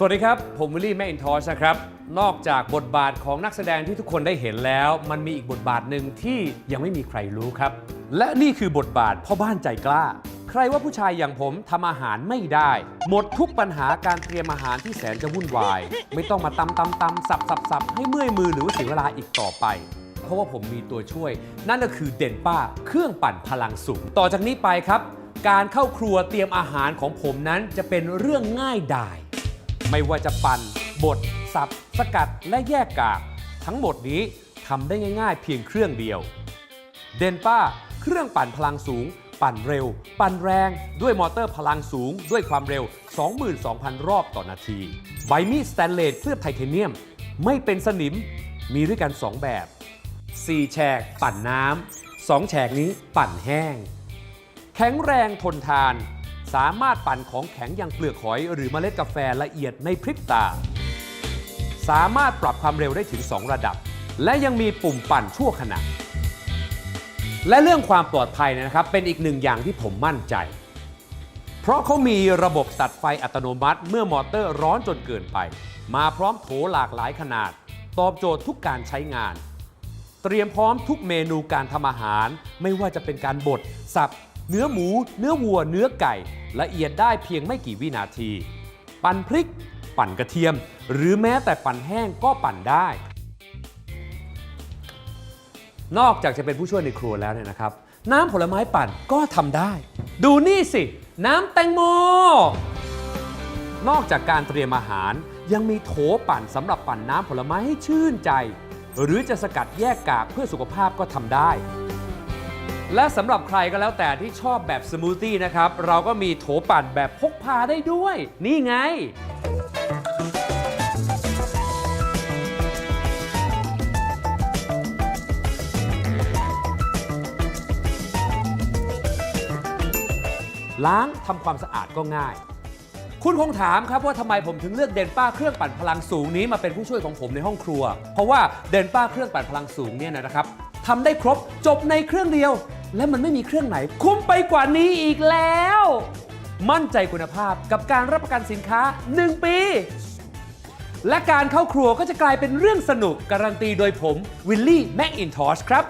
สวัสดีครับ ผมวิลลี่แม i อินทอชนะครับ นอกจากบทบาทของนักแสดงที่ทุกคนได้เห็นแล้ว มันมีอีกบทบาทหนึ่งที่ยังไม่มีใครรู้ครับ และนี่คือบทบาทพ่อบ้านใจกล้า ใครว่าผู้ชายอย่างผมทำอาหารไม่ได้ หมดทุกปัญหาการเตรียมอาหารที่แสนจะวุ่นวาย ไม่ต้องมาตำตำตำสับสับสับให้เมื่อยมือหรือว่าเสียเวลาอีกต่อไปเพราะว่าผมมีตัวช่วย นั่นก็คือเด่นป้า เครื่องปั่นพลังสูง ต่อจากนี้ไปครับ การเข้าครัวเตรียมอาหารของผมนั้นจะเป็นเรื่องง่ายดาย ไม่ว่าจะปั่นบดสับ สกัดและแยกกาก ทั้งหมดนี้ทำได้ง่ายๆ เพียงเครื่องเดียว เดนป้า เครื่องปั่นพลังสูง ปั่นเร็ว ปั่นแรง ด้วยมอเตอร์พลังสูง ด้วยความเร็ว 22,000 รอบต่อนาที ใบมีดสแตนเลสเคลือบไทเทเนียม ไม่เป็นสนิม มีด้วยกัน 2 แบบ 4 แฉก ปั่นน้ำ2แฉกนี้ปั่นแห้ง แข็งแรงทนทาน สามารถปั่นของแข็งอย่างเปลือกหอย หรือเมล็ดกาแฟละเอียดในพริบตา สามารถปรับความเร็วได้ถึง 2 ระดับ และยังมีปุ่มปั่นชั่วขณะ และเรื่องความปลอดภัยเนยนะครับ เป็นอีกหนึ่งอย่างที่ผมมั่นใจ เพราะเขามีระบบตัดไฟอัตโนมัติเมื่อมอเตอร์ร้อนจนเกินไป มาพร้อมโถหลากหลายขนาด ตอบโจทย์ทุกการใช้งาน เตรียมพร้อมทุกเมนูการทำอาหาร ไม่ว่าจะเป็นการบดสับ เนื้อหมู เนื้อวัว เนื้อไก่ ละเอียดได้เพียงไม่กี่วินาที ปั่นพริก ปั่นกระเทียม หรือแม้แต่ปั่นแห้งก็ปั่นได้ นอกจากจะเป็นผู้ช่วยในครัวแล้วเนี่ยนะครับ น้ำผลไม้ปั่นก็ทำได้ ดูนี่สิ น้ำแตงโม นอกจากการเตรียมอาหารยังมีโถปั่นสำหรับปั่นน้ำผลไม้ให้ชื่นใจ หรือจะสกัดแยกกากเพื่อสุขภาพก็ทำได้ และสำหรับใครก็แล้วแต่ที่ชอบแบบสมูทตี้นะครับ เราก็มีโถปั่นแบบพกพาได้ด้วย นี่ไง ล้างทำความสะอาดก็ง่าย คุณคงถามครับว่าทำไมผมถึงเลือกเดนป้าเครื่องปั่นพลังสูงนี้มาเป็นผู้ช่วยของผมในห้องครัว เพราะว่าเดนป้าเครื่องปั่นพลังสูงเนี่ยนะครับทำได้ครบจบในเครื่องเดียว และมันไม่มีเครื่องไหน คุ้มไปกว่านี้อีกแล้ว มั่นใจคุณภาพกับการรับประกันสินค้า 1 ปี และการเข้าครัวก็จะกลายเป็นเรื่องสนุกการันตีโดยผมวิลลี่แม็กอินทอชครับ